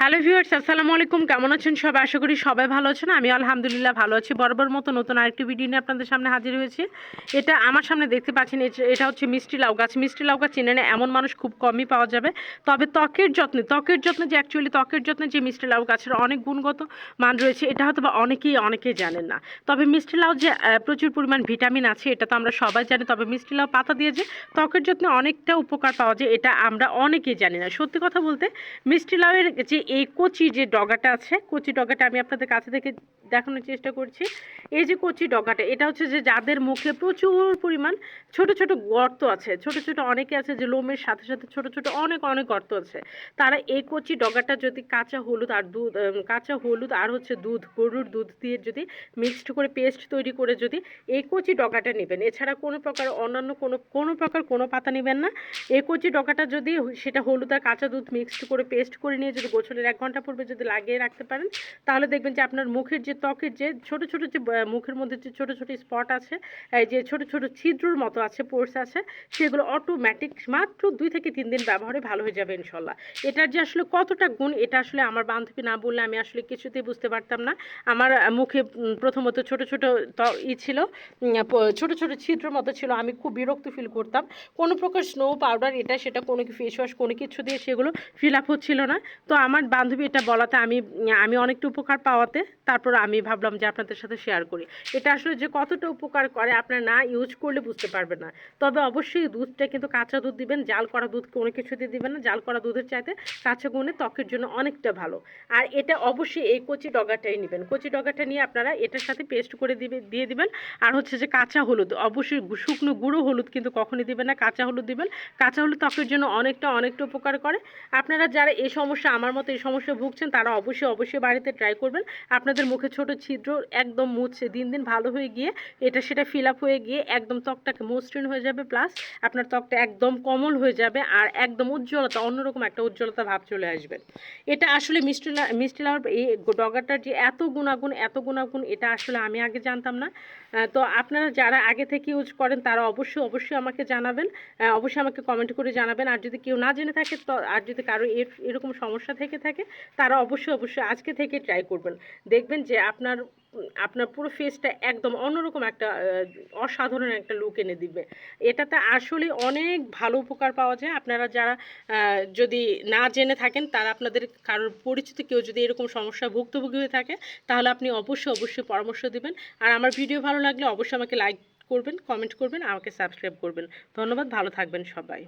Hello viewers আসসালামু আলাইকুম। কেমন আছেন সবাই? আশা করি সবাই ভালো আছেন। আমি আলহামদুলিল্লাহ ভালো আছি। বরাবর মতো নতুন আরেকটি ভিডিও নিয়ে আপনাদের সামনে হাজির হয়েছি। এটা আমার সামনে দেখতে পাচ্ছেন এটা- হচ্ছে মিষ্টি লাউ গাছ। মিষ্টি লাউ গাছ চিনে এমন মানুষ খুব কমই পাওয়া যাবে। তবে ত্বকের যত্নে ত্বকের যত্নে যে অ্যাকচুয়ালি ত্বকের যত্নে যে মিষ্টি লাউ গাছের অনেক গুণগত মান রয়েছে, এটা হয়তো বা অনেকেই অনেকেই জানেন না। তবে মিষ্টি লাউ যে প্রচুর পরিমাণ ভিটামিন আছে, এটা তো আমরা সবাই জানি। তবে মিষ্টি লাউ পাতা দিয়ে যে ত্বকের যত্নে অনেকটা উপকার পাওয়া যায়, এটা আমরা অনেকেই জানি না। সত্যি কথা বলতে, মিষ্টি লাউয়ের যে এই কচি যে ডগাটা আছে কচি ডগাটা আমি আপনাদের কাছে থেকে দেখানোর চেষ্টা করছি। এই যে কচি ডগাটা, এটা হচ্ছে যে যাদের মুখে প্রচুর পরিমাণ ছোট ছোট গর্ত আছে, ছোট ছোট অনেকে আছে যে লোমের সাথে সাথে ছোট ছোট অনেক অনেক গর্ত আছে। তারা এই কচি ডগাটা যদি কাঁচা হলুদ আর দুধ কাঁচা হলুদ আর হচ্ছে দুধ, গরুর দুধ দিয়ে যদি মিক্সড করে পেস্ট তৈরি করে যদি এই কচি ডগাটা নেবেন, এছাড়া কোনো প্রকার অন্যান্য কোনো কোনো প্রকার কোনো পাতা নেবেন না। এই কচি ডগাটা যদি সেটা হলুদ আর কাঁচা দুধ মিক্সড করে পেস্ট করে নিয়ে যদি গোছলের এক ঘণ্টা পূর্বে যদি লাগিয়ে রাখতে পারেন, তাহলে দেখবেন যে আপনার মুখের যে ত্বকের যে ছোট ছোট যে মুখের মধ্যে যে ছোট ছোট স্পট আছে যে ছোট ছোট ছিদ্রর মতো আছে পোর্স আছে, সেগুলো অটোমেটিক মাত্র দুই থেকে তিন দিন ব্যবহারে ভালো হয়ে যাবে ইনশাল্লাহ। এটার যে আসলে কতটা গুণ, এটা আসলে আমার বান্ধবী না বললে আমি আসলে কিছুতেই বুঝতে পারতাম না। আমার মুখে প্রথমত ছোট ছোট ই ছিল ছোট ছোট ছিদ্রর মতো ছিল, আমি খুব বিরক্ত ফিল করতাম। কোনো প্রকার স্নো পাউডার এটা সেটা কোনো ফেস ওয়াশ কোনো কিছু দিয়ে সেগুলো ফিল আপ হচ্ছিল না। তো আমার বান্ধবী এটা বলাতে আমি আমি অনেকটা উপকার পাওয়াতে, তারপর আমি ভাবলাম যে আপনাদের সাথে শেয়ার করি। এটা আসলে যে কতটা উপকার করে আপনার না ইউজ করলে বুঝতে পারবেন না। তবে অবশ্যই দুধটা কিন্তু কাঁচা দুধ দিবেন, জাল করা দুধ কোনো কিছু দিয়ে দিবেন না। জাল করা দুধের চাইতে কাঁচা গুণে ত্বকের জন্য অনেকটা ভালো। আর এটা অবশ্যই এই কচি ডগাটাই নেবেন। কচি ডগাটা নিয়ে আপনারা এটার সাথে পেস্ট করে দিবে, দিয়ে দিবেন। আর হচ্ছে যে কাঁচা হলুদ, অবশ্যই শুকনো গুঁড়ো হলুদ কিন্তু কখনই দিবেন না। কাঁচা হলুদ দিবেন। কাঁচা হলুদ ত্বকের জন্য অনেকটা অনেকটা উপকার করে। আপনারা যারা এই সমস্যা, আমার মতো এই সমস্যা ভুগছেন, তারা অবশ্যই অবশ্যই বাড়িতে ট্রাই করবেন। আপনাদের মুখে ছোট ছিদ্র একদম মুছছে দিন দিন ভালো হয়ে গিয়ে এটা সেটা ফিল আপ হয়ে গিয়ে একদম ত্বকটাকে মসৃণ হয়ে যাবে, প্লাস আপনার ত্বকটা একদম কমল হয়ে যাবে আর একদম উজ্জ্বলতা, অন্যরকম একটা উজ্জ্বলতা ভাব চলে আসবে। এটা আসলে মিষ্টি মিষ্টি এই ডগাটার যে এত গুণাগুণ এত গুণাগুণ, এটা আসলে আমি আগে জানতাম না। তো আপনারা যারা আগে থেকে ইউজ করেন, তারা অবশ্যই অবশ্যই আমাকে জানাবেন। অবশ্যই আমাকে কমেন্ট করে জানাবেন। আর যদি কেউ না জেনে থাকে, তো আর যদি কারও এর- এরকম সমস্যা থেকে থাকে, তারা অবশ্যই অবশ্যই আজকে থেকে ট্রাই করবেন। দেখবেন যে আপনার আপনার পুরো ফেসটা একদম অন্যরকম একটা অসাধারণ একটা লুক এনে দিবে। এটাতে আসলে অনেক ভালো উপকার পাওয়া যায়। আপনারা যারা যদি না জেনে থাকেন, তারা আপনাদের কারোর পরিচিত কেউ যদি এরকম সমস্যা ভুক্তভোগী হয়ে থাকে, তাহলে আপনি অবশ্যই অবশ্যই পরামর্শ দিবেন। আর আমার ভিডিও ভালো লাগলে অবশ্যই আমাকে লাইক করবেন কমেন্ট করবেন, আমাকে সাবস্ক্রাইব করবেন। ধন্যবাদ, ভালো থাকবেন সবাই।